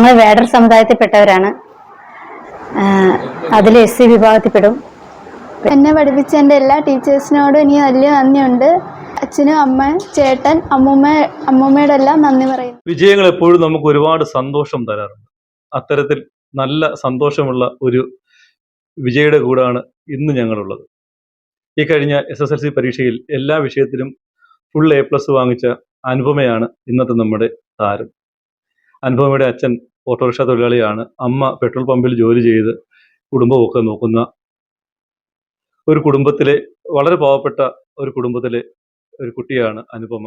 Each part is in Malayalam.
ഞങ്ങൾ വേടർ സമുദായത്തിൽപ്പെട്ടവരാണ്. അതിൽ എസ് സി വിഭാഗത്തിൽപ്പെടും. എന്നെ പഠിപ്പിച്ച എന്റെ എല്ലാ ടീച്ചേഴ്സിനോടും എനിക്ക് വലിയ നന്ദിയുണ്ട്. അച്ഛനും അമ്മ ചേട്ടൻ അമ്മൂമ്മ അമ്മൂമ്മയുടെ എല്ലാം നന്ദി പറയുന്നു. വിജയങ്ങൾ എപ്പോഴും നമുക്ക് ഒരുപാട് സന്തോഷം തരാറുണ്ട്. അത്തരത്തിൽ നല്ല സന്തോഷമുള്ള ഒരു വിജയുടെ കൂടാണ് ഇന്ന് ഞങ്ങളുള്ളത്. ഈ കഴിഞ്ഞ എസ് എസ് എൽ സി പരീക്ഷയിൽ എല്ലാ വിഷയത്തിലും ഫുൾ എ പ്ലസ് വാങ്ങിച്ച അനുപമയാണ് ഇന്നത്തെ നമ്മുടെ താരം. അനുപമയുടെ അച്ഛൻ ഓട്ടോറിക്ഷ തൊഴിലാളിയാണ്. അമ്മ പെട്രോൾ പമ്പിൽ ജോലി ചെയ്ത് കുടുംബമൊക്കെ നോക്കുന്ന ഒരു കുടുംബത്തിലെ വളരെ പാവപ്പെട്ട ഒരു കുടുംബത്തിലെ ഒരു കുട്ടിയാണ് അനുപമ.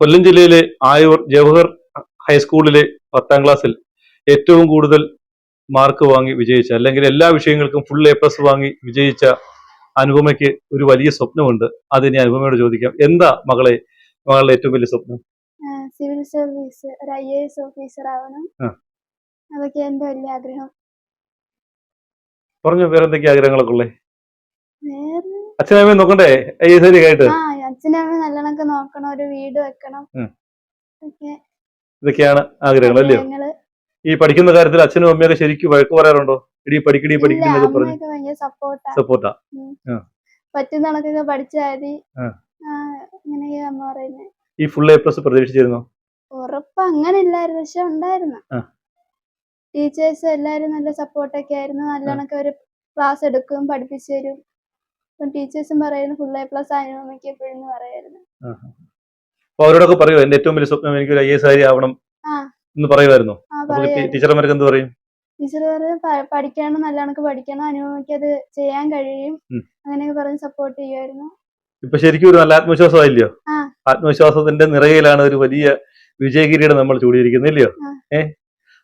കൊല്ലം ജില്ലയിലെ ആയൂർ ജവഹർ ഹൈസ്കൂളിലെ പത്താം ക്ലാസ്സിൽ ഏറ്റവും കൂടുതൽ മാർക്ക് വാങ്ങി വിജയിച്ച അല്ലെങ്കിൽ എല്ലാ വിഷയങ്ങൾക്കും ഫുൾ എ പ്ലസ് വാങ്ങി വിജയിച്ച അനുപമയ്ക്ക് ഒരു വലിയ സ്വപ്നമുണ്ട്. അതിനെ അനുപമയോട് ചോദിക്കാം. എന്താ മകളെ മകളുടെ ഏറ്റവും വലിയ സ്വപ്നം? സിവിൽ സർവീസ് ഒരു ഐ എ എസ് ഓഫീസർ ആവണം ആ. അതൊക്കെ എന്റെ വലിയ ആഗ്രഹം. പറഞ്ഞു വേറെ എന്തൊക്കെ ആഗ്രഹങ്ങളൊക്കെ ഉള്ളേ? വേറെ അച്ഛനമ്മയെ നോക്കണ്ടേ? ഐ എസ് ആയിട്ട്? ആ അച്ഛനും അമ്മയും നല്ലോണമൊക്കെ നോക്കണം ഒരു വീട് വെക്കണം. ഉം. ഒക്കെ ഇതൊക്കെയാണ് ആഗ്രഹങ്ങൾ അല്ലയോ. ഈ പഠിക്കുന്ന കാര്യത്തിൽ അച്ഛനും അമ്മയൊക്കെ ശരിക്കും വഴക്ക് പറയാറുണ്ടോ? ഇടി പഠിക്കടി ഇല്ല പറഞ്ഞു. അമ്മയൊക്കെ ഭയങ്കര സപ്പോർട്ടാ. സപ്പോർട്ടാ. പറ്റുന്ന കണക്കൊക്കെ പഠിച്ചാൽ മതി. ആ. ആ, അമ്മ പറയുന്നത് ഈ ഫുൾ എ പ്ലസ് പ്രതീക്ഷിച്ചിരുന്നു? ഉറപ്പ് അങ്ങനെ ഇല്ലായിരുന്നു പക്ഷെ ഉണ്ടായിരുന്നു. ആ. ടീച്ചേഴ്സ് എല്ലാരും നല്ല സപ്പോർട്ടൊക്കെ ആയിരുന്നു. നല്ലോണൊക്കെ ഒരു ക്ലാസ് എടുക്കും പഠിപ്പിച്ചു തരും. അപ്പം ടീച്ചേഴ്സും പറയുന്നു ഫുൾ എ പ്ലസ് അനുഭവിക്ക് എപ്പോഴും പറയായിരുന്നു അപ്പൊ അവരോടൊക്കെ പറയോ എന്റെ ഏറ്റവും വലിയ സ്വപ്നം എനിക്ക് ഒരു ഐ എസ് ആയി ആവണം ആ. എന്ന് പറയുമായിരുന്നു. ആ അപ്പൊ ടീച്ചർമാർക്ക് എന്ത് പറയും? ടീച്ചർ പറഞ്ഞു "പ- പഠിക്കണം നല്ലോണക്ക് പഠിക്കണം അനുഭവിക്ക് അത് ചെയ്യാൻ കഴിയും. ഉം. അങ്ങനെയൊക്കെ പറഞ്ഞ് സപ്പോർട്ട് ചെയ്യുമായിരുന്നു. ഇപ്പൊ ശരിക്കും ഒരു നല്ല ആത്മവിശ്വാസമായില്ലയോ ആ. ആത്മവിശ്വാസത്തിന്റെ നിറയിലാണ് ഒരു വലിയ വിജയകിരീടം നമ്മൾ ചൂടിയിരിക്കുന്നത് ഇല്ലയോ? ഏഹ് ഏ?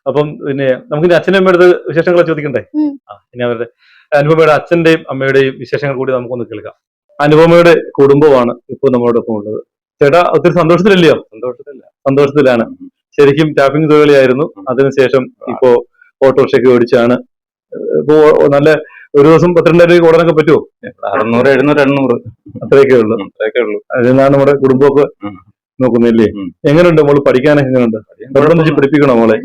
അപ്പം പിന്നെ നമുക്ക് ഇനി അച്ഛനും അമ്മയുടെ വിശേഷങ്ങളെ ചോദിക്കണ്ടേ. ആ ഇനി അവരുടെ അനുപമയുടെ അച്ഛന്റെയും അമ്മയുടെയും വിശേഷങ്ങൾ കൂടി നമുക്കൊന്ന് കേൾക്കാം. അനുപമയുടെ കുടുംബമാണ് ഇപ്പോൾ നമ്മളോടൊപ്പം ഉള്ളത്. ചേട്ടാ ഒത്തിരി സന്തോഷത്തിലല്ലയോ? സന്തോഷത്തില്ല സന്തോഷത്തിലാണ്. ശരിക്കും ടാപ്പിംഗ് തൊഴിലായിരുന്നു അതിനുശേഷം ഇപ്പോ ഓട്ടോറിക്ഷയ്ക്ക് ഓടിച്ചാണ്. ഇപ്പോ നല്ല ഒരു ദിവസം പന്ത്രണ്ടായിരം രൂപ ഓടാനൊക്കെ പറ്റുമോ അറുന്നൂറ് എഴുന്നൂറ് എണ്ണൂറ്. അത്രയൊക്കെ ഉള്ളൂ. അത്രയൊക്കെ ഉള്ളൂ. അതിനാണ് നമ്മുടെ കുടുംബമൊക്കെ നോക്കുന്നില്ലേ. എങ്ങനെയുണ്ട് മോൾ? പഠിക്കാനൊക്കെ എങ്ങനെയുണ്ട് നിർബന്ധിച്ച് പഠിപ്പിക്കണോ മോളെ?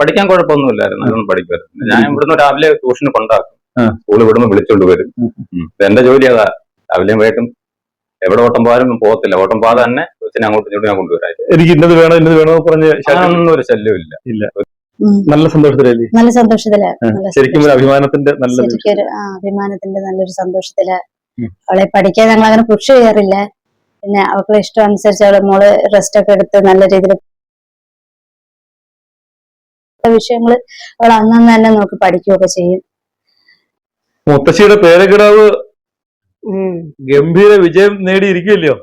പഠിക്കാൻ കുഴപ്പമൊന്നുമില്ലായിരുന്നു. പഠിക്കുമായിരുന്നു ഞാൻ ഇവിടുന്ന് രാവിലെ ട്യൂഷന് കൊണ്ടാക്കും. സ്കൂളിൽ സ്കൂൾ ഇവിടുന്ന് വിളിച്ചോണ്ട് വരും. എന്റെ ജോലി അതാ. രാവിലെ വൈകിട്ടും എവിടെ ഓട്ടം പോകാനും പോകത്തില്ല. ഓട്ടം പോകാതെ തന്നെ കൊച്ചിനെ അങ്ങോട്ടും ഇങ്ങോട്ടും ഞാൻ കൊണ്ടുവരാം എനിക്ക് ഇന്നത് വേണം ഇന്നത് വേണോ പറഞ്ഞ് ഒരു ശല്യമില്ല നല്ല സന്തോഷത്തിലല്ലേ? നല്ല സന്തോഷത്തിൽ. ശരിക്കും ഒരു അഭിമാനത്തിന്റെ നല്ല ശരിക്കും അഭിമാനത്തിന്റെ നല്ലൊരു സന്തോഷത്തിൽ. അവളെ പഠിക്കാൻ ഞങ്ങൾ അങ്ങനെ പുഷ് ചെയ്യാറില്ല. പിന്നെ അവൾക്ക് ഇഷ്ടം അനുസരിച്ച് അവളെ മോൾ റെസ്റ്റ് ഒക്കെ എടുത്ത് നല്ല രീതിയിൽ വിഷയങ്ങൾ അവൾ അന്നന്ന് തന്നെ നോക്കി പഠിക്കുകയൊക്കെ ചെയ്യും. മുത്തശ്ശിയുടെ പേരക്കിടാവ് ഗംഭീര വിജയം നേടിയിരിക്കുമല്ലയോ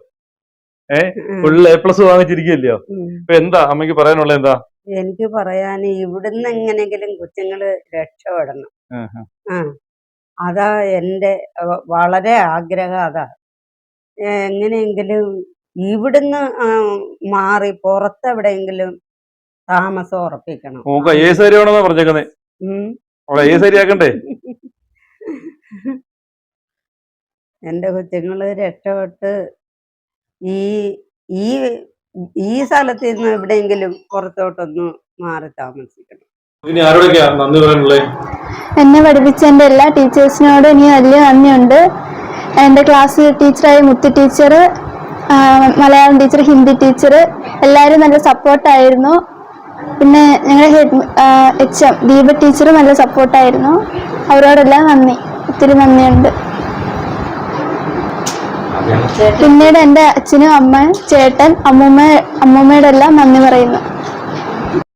ഫുൾ എ പ്ലസ് വാങ്ങിച്ചിരിക്കില്ലയോ എന്താ? അമ്മയ്ക്ക് പറയാനുള്ളത് എന്താ? എനിക്ക് പറയാൻ ഇവിടുന്ന് എങ്ങനെങ്കിലും കുറ്റങ്ങൾ രക്ഷപ്പെടണം. ആ. അതാ എന്റെ വളരെ ആഗ്രഹം അതാ. എങ്ങനെയെങ്കിലും ഇവിടുന്ന് മാറി പുറത്തെവിടെയെങ്കിലും താമസം ഉറപ്പിക്കണം. എന്റെ കൊച്ചുങ്ങൾ രക്ഷപ്പെട്ട് ഈ ഈ ഈ സ്ഥലത്ത് നിന്ന് എവിടെയെങ്കിലും പുറത്തോട്ടൊന്ന് മാറി താമസിക്കണം. എന്നെ പഠിപ്പിച്ച എന്റെ എല്ലാ ടീച്ചേഴ്സിനോടും ഇനി വലിയ നന്ദിയുണ്ട്. എന്റെ class ടീച്ചറായ Muthu teacher Malayalam teacher Hindi teacher എല്ലാവരും നല്ല സപ്പോർട്ടായിരുന്നു. പിന്നെ ഞങ്ങളുടെ head H M Deepa teacher നല്ല സപ്പോർട്ടായിരുന്നു. അവരോടെല്ലാം നന്ദി. ഒത്തിരി നന്ദിയുണ്ട്. പിന്നീട് എന്റെ അച്ഛനും അമ്മയും ചേട്ടൻ അമ്മൂമ്മ അമ്മൂമ്മയുടെ എല്ലാം നന്ദി പറയുന്നു.